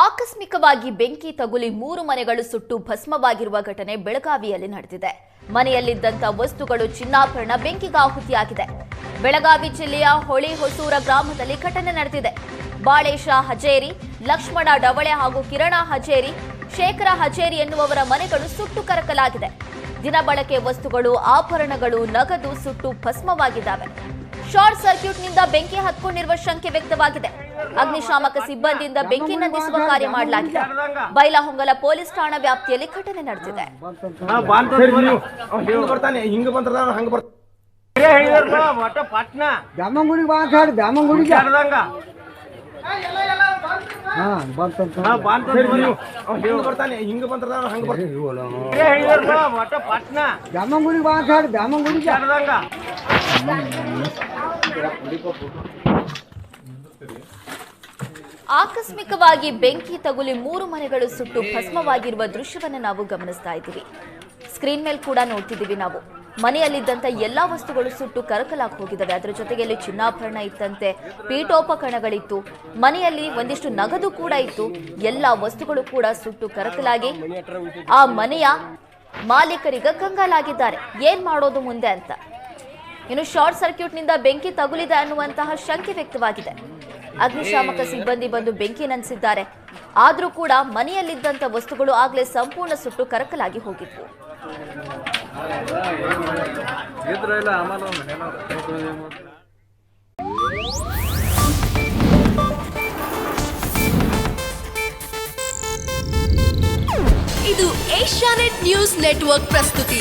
ಆಕಸ್ಮಿಕವಾಗಿ ಬೆಂಕಿ ತಗುಲಿ ಮೂರು ಮನೆಗಳು ಸುಟ್ಟು ಭಸ್ಮವಾಗಿರುವ ಘಟನೆ ಬೆಳಗಾವಿಯಲ್ಲಿ ನಡೆದಿದೆ. ಮನೆಯಲ್ಲಿದ್ದಂಥ ವಸ್ತುಗಳು ಚಿನ್ನಾಭರಣ ಬೆಂಕಿಗಾಹುತಿಯಾಗಿದೆ ಬೆಳಗಾವಿ ಜಿಲ್ಲೆಯ ಹೊಳಿ ಹೊಸೂರ ಗ್ರಾಮದಲ್ಲಿ ಘಟನೆ ನಡೆದಿದೆ. ಬಾಳೇಶ ಹಜೇರಿ, ಲಕ್ಷ್ಮಣ ಡವಳೆ ಹಾಗೂ ಕಿರಣ ಹಜೇರಿ, ಶೇಖರ ಹಜೇರಿ ಎನ್ನುವವರ ಮನೆಗಳು ಸುಟ್ಟು ಕರಕಲಾಗಿದೆ. ದಿನಬಳಕೆ ವಸ್ತುಗಳು, ಆಭರಣಗಳು ನಗದು ಸುಟ್ಟು ಭಸ್ಮವಾಗಿದ್ದಾವೆ. ಶಾರ್ಟ್ ಸರ್ಕ್ಯೂಟ್ನಿಂದ ಬೆಂಕಿ ಹತ್ಕೊಂಡಿರುವ ಶಂಕೆ ವ್ಯಕ್ತವಾಗಿದೆ. ಅಗ್ನಿಶಾಮಕ ಸಿಬ್ಬಂದಿಯಿಂದ ಬೆಂಕಿ ನಂದಿಸುವ ಕಾರ್ಯ ಮಾಡಲಾಗಿದೆ. ಬೈಲಹೊಂಗಲ ಪೊಲೀಸ್ ಠಾಣಾ ವ್ಯಾಪ್ತಿಯಲ್ಲಿ ಘಟನೆ ನಡೆದಿದೆ. ಹಿಂಗ್ ಬಂದ್ರ ಹಂಗ ಬರ್ತಾನೆ ಆಕಸ್ಮಿಕವಾಗಿ ಬೆಂಕಿ ತಗುಲಿ ಮೂರು ಮನೆಗಳು ಸುಟ್ಟು ಭಸ್ಮವಾಗಿರುವ ದೃಶ್ಯವನ್ನು ನಾವು ಗಮನಿಸ್ತಾ ಇದ್ದೀವಿ. ಸ್ಕ್ರೀನ್ ಮೇಲೆ ಕೂಡ ನೋಡ್ತಿದ್ದೀವಿ ನಾವು. ಮನೆಯಲ್ಲಿದ್ದಂಥ ಎಲ್ಲಾ ವಸ್ತುಗಳು ಸುಟ್ಟು ಕರಕಲಾಗಿ ಹೋಗಿದ್ದಾವೆ. ಅದರ ಜೊತೆಗೆ ಇಲ್ಲಿ ಚಿನ್ನಾಭರಣ ಇತ್ತಂತೆ, ಪೀಠೋಪಕರಣಗಳಿತ್ತು. ಮನೆಯಲ್ಲಿ ಒಂದಿಷ್ಟು ನಗದು ಕೂಡ ಇತ್ತು. ಎಲ್ಲ ವಸ್ತುಗಳು ಕೂಡ ಸುಟ್ಟು ಕರಕಲಾಗಿ ಆ ಮನೆಯ ಮಾಲೀಕರಿಗ ಕಂಗಾಲಾಗಿದ್ದಾರೆ. ಏನ್ ಮಾಡೋದು ಮುಂದೆ ಅಂತ. ಇನ್ನು ಶಾರ್ಟ್ ಸರ್ಕ್ಯೂಟ್ನಿಂದ ಬೆಂಕಿ ತಗುಲಿದೆ ಅನ್ನುವಂತಹ ಶಂಕೆ ವ್ಯಕ್ತವಾಗಿದೆ. ಅಗ್ನಿಶಾಮಕ ಸಿಬ್ಬಂದಿ ಬಂದು ಬೆಂಕಿ ನಂದಿಸಿದ್ದಾರೆ. ಆದರೂ ಕೂಡ ಮನೆಯಲ್ಲಿದ್ದಂಥ ವಸ್ತುಗಳು ಆಗಲೇ ಸಂಪೂರ್ಣ ಸುಟ್ಟು ಕರಕಲಾಗಿ ಹೋಗಿದ್ವು. ಇದು ಏಷ್ಯಾನೆಟ್ ನ್ಯೂಸ್ ನೆಟ್ವರ್ಕ್ ಪ್ರಸ್ತುತಿ.